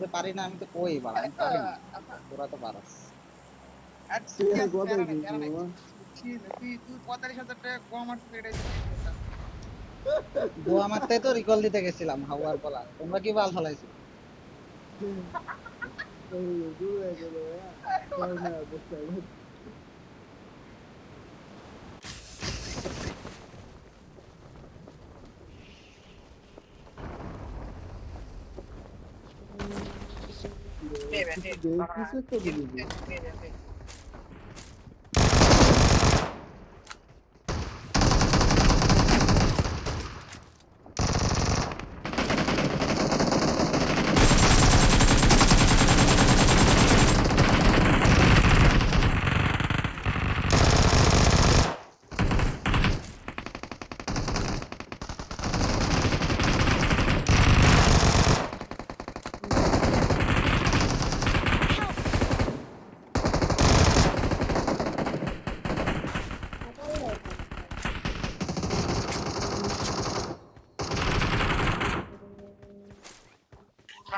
যে পারি না আমি তো কই বাড়া আমি পারি না। তোরা তো পারস। বাবা? গোয়া মারতে তো রিকল দিতে গেছিলাম হাওয়ার তোমরা কি বাল ফলাইছো হয়ে? হ্যাঁ। চল না, বুঝতে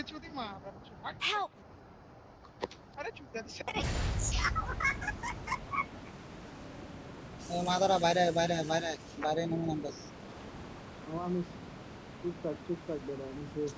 আরে তোর মারে চুদি মা Help! আরে চুদা দিছে মাদারা বাইরে বাইরে বাইরে বাইরে নেমে আমি টুকটাক টুকটাক বেরো, আমি শেষ।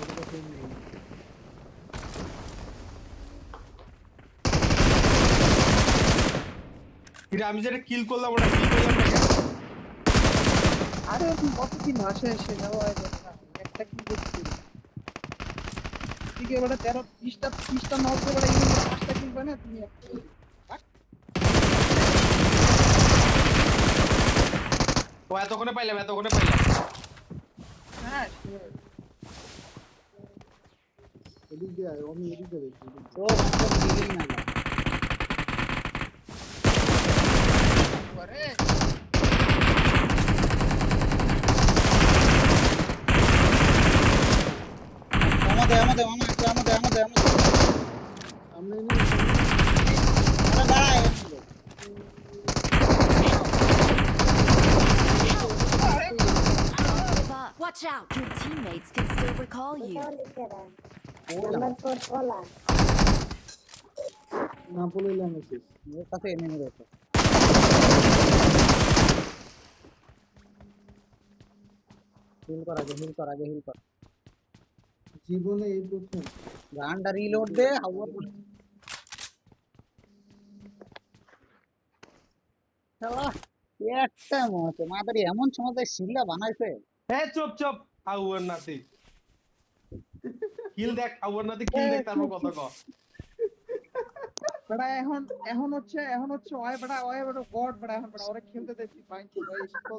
ওটা তো ঠিক নেই। কিরে আমি যেটা কিল করলাম ওটা কিল করলাম? আরে কতদিন আসে এসে যাওয়া হয় একটা কি করছি ঠিক এবারে তেরো বিশটা বিশটা নষ্ট করে পাঁচটা কিনবে না তুমি ও এতক্ষণে পাইলাম এতক্ষণে পাইলাম। হ্যাঁ. এদিক দিয়ে আমি এদিক দেখছি, দিলেই না একবারে আমাদের আমাদের মামা একটু আমাদের আমাদের আমাদের সামনে নিয়ে আরে দাঁড়ায় Give up. Watch out! Your teammates can still recall you. না পড়লে আমি শেষ ওর কাছে এনিমি রয়েছে হিল কর আগে হিল কর আগে হিল কর জীবনে এই প্রথম। গানটা রিলোড দে হাওয়া শালা, একটা মতো। মাদারি এমন সময় শিলা বানাইছে। হ্যাঁ চুপ চুপ। আউয়ার নাতি। কিল দেখ আউয়ার নাতি কিল দেখ তারপর কথা কর বেটা এখন এখন হচ্ছে এখন হচ্ছে ওই বেটা ওই বেটা গড বেটা এখন বেটা ওরে খেলতে দে তুই ফাইন তুই ওই সকল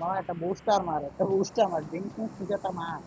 মামা একটা বুস্টার মার একটা বুস্টার মার ড্রিঙ্ক মার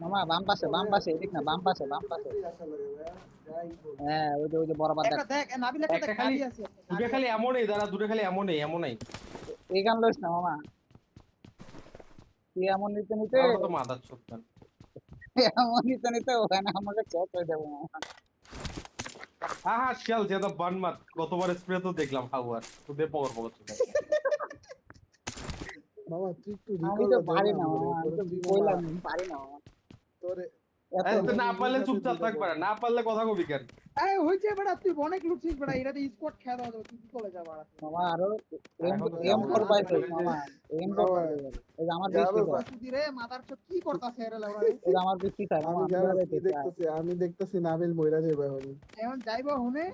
মামা বাম পাশে বাম পাশে এদিক না বাম পাশে বাম পাশে। হ্যাঁ ওই যে ওই যে বরাবর দেখ। একটা দেখ নাবিল একটা খালি আছে দুটো খালি এমনই দাঁড়া দুটো খালি এমনই এমনই। এই গান লইস না মামা। তুই এমন নিতে নিতে আমরা তো মাদার ছোট এমন নিতে নিতে ওখানে আমাকে চট হয়ে যাব মামা। চল যেটা বান মাত গতবার স্প্রে তো দেখলাম হাওয়ার তোদের পকর পকর ছিল মামা তুই একটু আমি তো পারি না আমি তো বললাম পারি না তোরে এত এই তো না পারলে চুপচাপ থাক পারে না পারলে কথা কবি কেন? এই হইছে বেটা তুই অনেক লুটছিস বেটা এটা স্কোয়াড খেলা দাও তুই কি যা বাড়া মামা আরও এম এখন তো এম ফোর আমার পাইছে কাছে মামা এম ফোর এই আমার বৃষ্টি রে মাদার চোদ কি করতাছে এরা লেবড়া এই আমার বৃষ্টি স্যার আমি দেখতেছি। আমি দেখতেছি নাবিল মইরা এখন এখন যাইবো হুনে?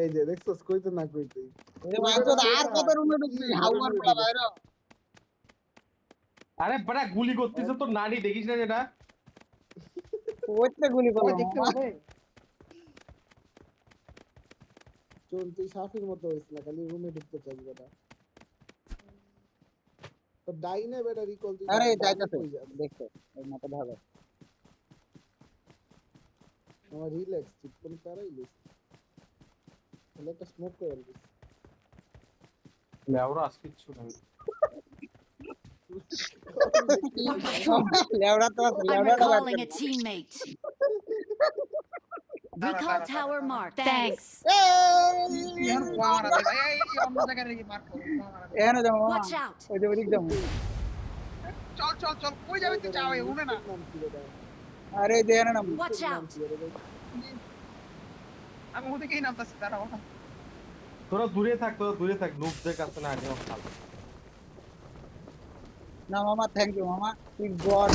এই যে দেখছস কইতে না কইতে। এই মাংস আর কত রুমে ঢুকছি হাউমার পোলা বাইরে। আরে বড়া গুলি করতেছে তো নানি দেখিস না যেটা? ওইতে গুলি ওই করলাম দেখতে মামা। পাবে চল তুই সাফির মতো হইস না খালি রুমে ঢুকতে চাই বেটা তো ডাইনে বেটা রিকল তুই আরে ডাইনে যাইতাছে কই যাস? দেখতে এই মতো ভাবে আমার রিল্যাক্স তুই কোন প্যারাই লিস তাহলে একটা স্মোক করে দিস লেওরা আজকে কিছু নাই লেওড়া তো I'm লেওড়াটা recalling a teammate. Recall tower marked. Thanks. এই এখন কোয়া মারা দে ভাই এই অন্য জায়গায় রেখে মার করো কোয়া মারা দে। এখানে যাব মামা Watch out. ওই যে ওদিক যাব চল চল চল কই যাবে তুই যাও হুনে না নাম কি বেটা আরে এই যে এখানে নাম Watch নাম out. কি বেটা আমি ওদিকেই নামতাছি দাঁড়াও তোরা দূরে থাক তোরা দূরে থাক নুবদের কাছে না আগে খাল না, মামা থ্যাংক ইউ মামা। তুই গড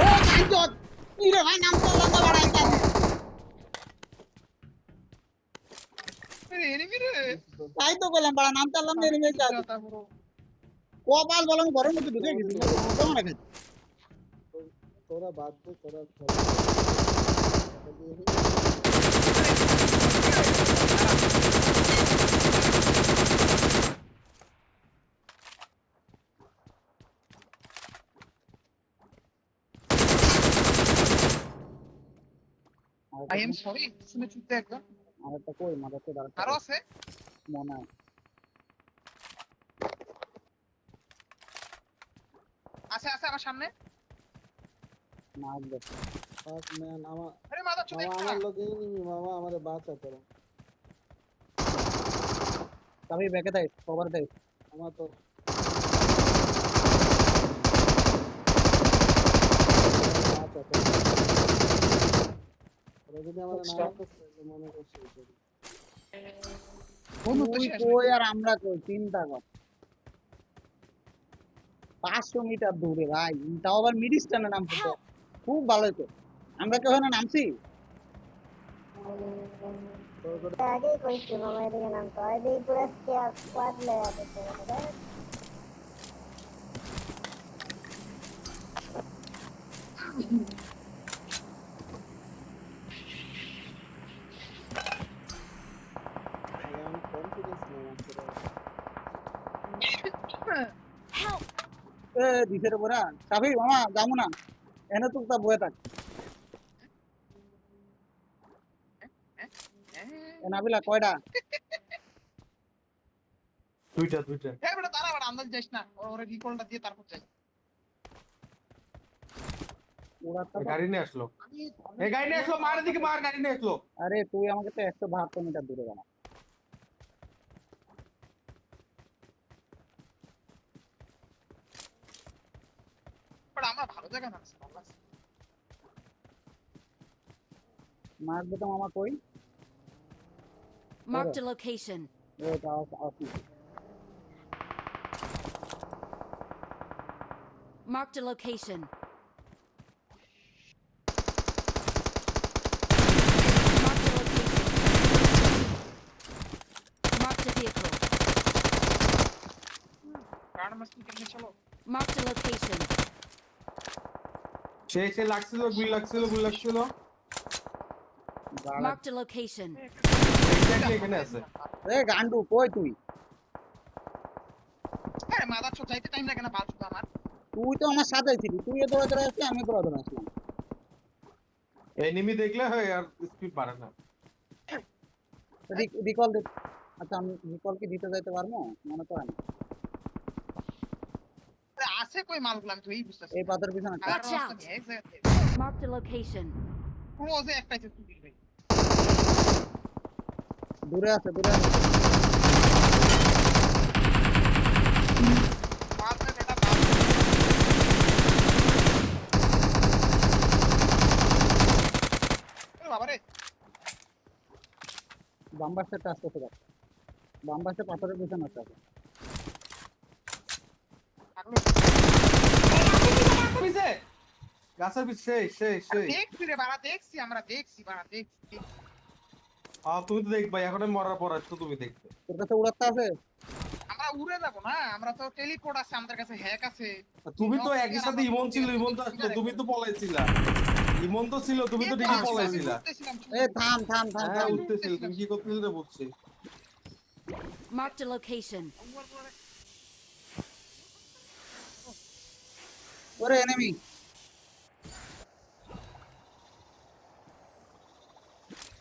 ও গড কি রে ভাই, নাম তো লম্বা বড় একটা এনিমি রে তাই তো বললাম, বড়, নাম চাললাম না এনিমি তারপর কপাল বললাম, ঘরের মধ্যে ঢুকে গেছি। কেমন আছে তোরা বাদ দে, তোরা আই এম সরি শুনে চুপতে একদম। আর একটা কই? মাথা তো দাঁড়া আরও আছে? মনে হয়। আছে আছে আমার সামনে। না আসবে ফাক ম্যান আমার আরে মামা একটা আমার লোকে নিমি মামা আমারে বাঁচা তোরা। তবে ব্যাকে দেয় কভার দেয়। আমার তো বাঁচা তোরা। ওরা যদি আমার না করতে মনে করছে এটা। তো কই আর আমরা কই? চিন্তা কর পাঁচশো মিটার দূরে ভাই। তাও আবার মিড স্ট্যান্ডে নামছে তো। খুব ভালো হতো আমরা কি ওখানে নামছি? আগেই কইছি মামা এদিকে নামতো। এদিকে পুরো স্কোয়াড লেয়া দিতে হবে আমি কনফিডেন্স নেই আমার Help. এ দিশের সাফি মামা যাব না। এনে তো তা বয়ে থাক। নাবিলা কয়টা? দুইটা দুইটা। হ্যাঁ বেটা দাঁড়া বেটা আন্দাজ যাইস না। ওর ওরে রিকলটা দিয়ে তারপর যাই। ওরা তো গাড়ি নিয়ে আসলো। গাড়ি নিয়ে আসলো মার দিকে মার গাড়ি নিয়ে আসলো। আরে তুই আমাকে তো একশো বাহাত্তর মিটার দূরে জানা বেটা আমরা ভালো জায়গায় নামছি ভালো লাগছে। মারবে তো মামা কই Marked a location. ও তাও আসি Marked a location. Marked a location. Marked a vehicle. কারণ মাস্তি কেমনে চলো Marked a location. সে সে লাগছিল গুলি লাগছিল গুলি লাগছিল। Marked a location. এক্স্যাক্টলি এখানে আছে। এ গান্ডু কই তুই মাদার চোদ যাইতে টাইম লাগে না আমার। তুই তো আমার সাথে ছিলি তুই এত ধরে আসলি আমি ধরে আসলাম। এনিমি দেখলে হয় আর স্পিড বাড়ে না। রিকল দে আচ্ছা আমি রিকল কি দিতে যাইতে পারব? মনে তো হয় না আরে আছে কই মালগুলো আমি তো এই বুঝতেছি। এই পাথর পিছনে আর Watch রাস্তা out. নেই, এক জায়গাতে। Marked a ক্লোজে একটাই তো তুই ভাই। দূরে আছে দূরে আছে। বাদ দে বেটা বাদ দে। এ বাবা রে। বাম্বার সেটটা আসতেছে দেখ বাম্বার সে পাথরের পিছনে আছে এখন। থাকল পিছে গাছের পিছে সেই সেই সেই। দেখছি রে বাড়া দেখছি আমরা দেখছি বাড়া দেখছি। হ্যাঁ তুমি তো দেখবা এখন আমি মরার পর আসছো তুমি দেখবে তোর কাছে উড়াতে আছে? আমরা উড়ে যাব না আমরা তো টেলিপোর্ট আছে আমাদের কাছে হ্যাক আছে। তুমি তো একই সাথে ইমন ছিল ইমন তো আসলো তুমি তো পলাইছিলা। ইমন তো ছিল তুমি তো ঠিকই পলাইছিলা। এ থাম থাম থাম হ্যাঁ থাম। উঠতেছিল তুমি কি করতেছিলে বুঝছি। Marked a location. ওরে এনিমি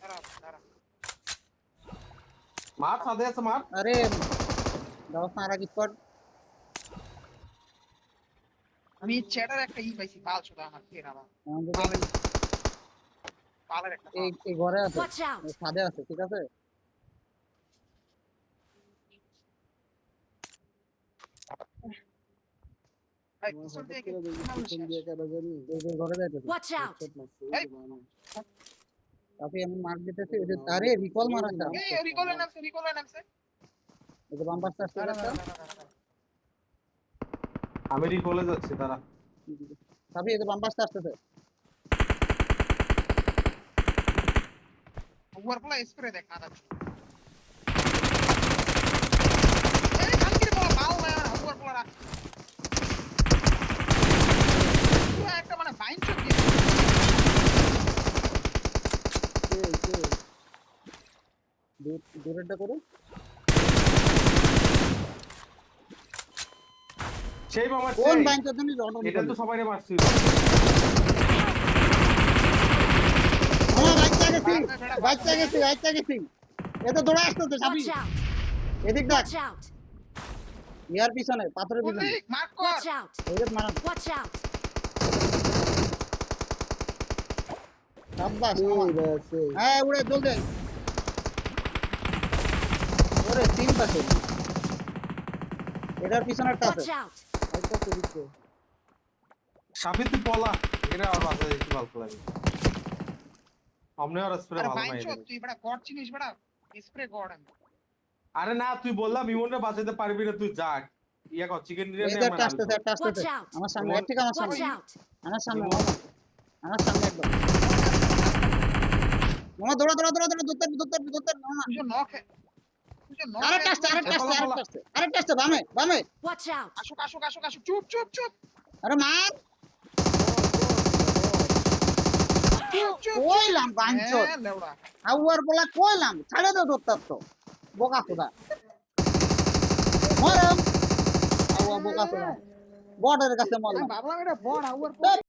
দাঁড়া, দাঁড়া। মার সাথে আছে মার আরে দাও সারা কি স্কোয়াড আমি চ্যাটার একটা ই পাইছি পাল শুধু আমার কে না পালের একটা এই ঘরে আছে Watch out! এই ছাদে আছে ঠিক আছে ভাই, আমার পিছন হঠাৎ থেকে করে দেখি মানুষ পিছন আসে। দিয়ে কারা জানি এই যে ঘরে যাইতেছে Watch out! হেডশট মারছে, এই এই। যে বানানো। তাকে এমন মার্ক দিতেছে রিকল। এই, রিকলে নামছে, রিকলে নামছে। এই যে। আমি রিকলে যাচ্ছি তারা সাবি এই যে একটা মানে বাইন চোখ দিয়ে দূরেরটা করো। সেই মামার কোন সেই। ব্যাংকের জন্য অটো এটা তো সবাই মারছিল আমার বাচ্চা গেছি বাচ্চা গেছি বাচ্চা গেছি এত দৌড়ে আসতেছে সাবি। Watch এদিক দেখ। ইয়ার পিছনে পাথরের পিছনে। মার্ক কর। সাব্বাস সেই মামা। ভাই, সেই। হ্যাঁ উড়ে জলদি ওরে তিন পাশে। এটার পিছনে একটা আছে। Watch তো দিচ্ছে। সাপে তুই পলা। এটা আর বাসা দেখতে ভালো লাগে সামনে আর স্প্রে আরে ভালো নাই তুই বেটা গড চিনিস বেটা? স্প্রে গড আরে না তুই বললাম ইমনটা বাঁচাতে পারবি না তুই যা ইয়া কর চিকেন বিরিয়ানি আমার আসতেছে আসতেছে আমার সামনে ঠিক আমার সামনে। আমার সামনে আমার সামনে একদম। মামা দৌড়া দৌড়া দৌড়া দৌড়া দৌড়তে দৌড়তে দৌড়তে মামা তুই যে তুই যে আরেকটা আসছে হে- আরেকটা আসছে বলা, বলা। আরেকটা আসছে আরেকটা আসছে বামে বামে Watch out! আসুক, আসুক, আসুক, আসুক। চুপ, চুপ, চুপ। আরে মার চুপ, চুপ। কইলাম বাঞ্চত হ্যাঁ, লেওড়া। আউয়ার বলা কইলাম ছাড়ে তো বোকা খোদা মরম আউয়া বোকা খোদা বর্ডারের কাছে মরলাম আমি ভাবলাম এটা বড় আউয়ার পরে